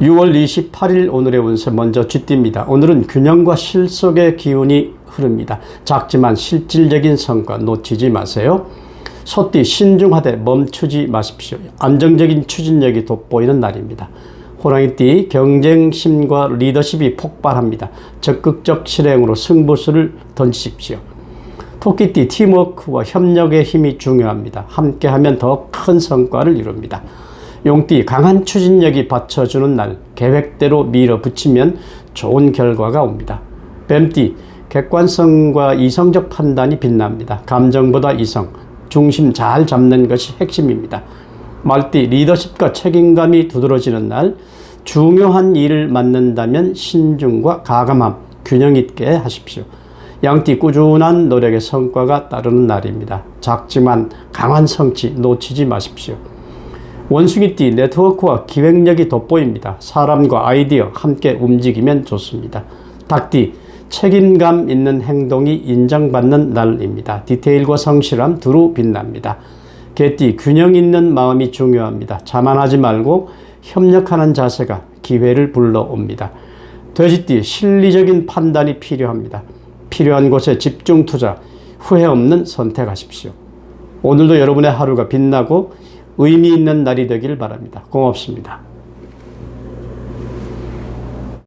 6월 28일 오늘의 운세 먼저 쥐띠입니다. 오늘은 균형과 실속의 기운이 흐릅니다. 작지만 실질적인 성과 놓치지 마세요. 소띠 신중하되 멈추지 마십시오. 안정적인 추진력이 돋보이는 날입니다. 호랑이띠 경쟁심과 리더십이 폭발합니다. 적극적 실행으로 승부수를 던지십시오. 토끼띠 팀워크와 협력의 힘이 중요합니다. 함께하면 더 큰 성과를 이룹니다. 용띠 강한 추진력이 받쳐주는 날 계획대로 밀어붙이면 좋은 결과가 옵니다. 뱀띠 객관성과 이성적 판단이 빛납니다. 감정보다 이성, 중심 잘 잡는 것이 핵심입니다. 말띠 리더십과 책임감이 두드러지는 날 중요한 일을 맡는다면 신중과 가감함 균형 있게 하십시오. 양띠 꾸준한 노력의 성과가 따르는 날입니다. 작지만 강한 성취 놓치지 마십시오. 원숭이띠 네트워크와 기획력이 돋보입니다. 사람과 아이디어 함께 움직이면 좋습니다. 닭띠 책임감 있는 행동이 인정받는 날입니다. 디테일과 성실함 두루 빛납니다. 개띠 균형 있는 마음이 중요합니다. 자만하지 말고 협력하는 자세가 기회를 불러옵니다. 돼지띠 실리적인 판단이 필요합니다. 필요한 곳에 집중 투자, 후회 없는 선택하십시오. 오늘도 여러분의 하루가 빛나고 의미 있는 날이 되길 바랍니다. 고맙습니다.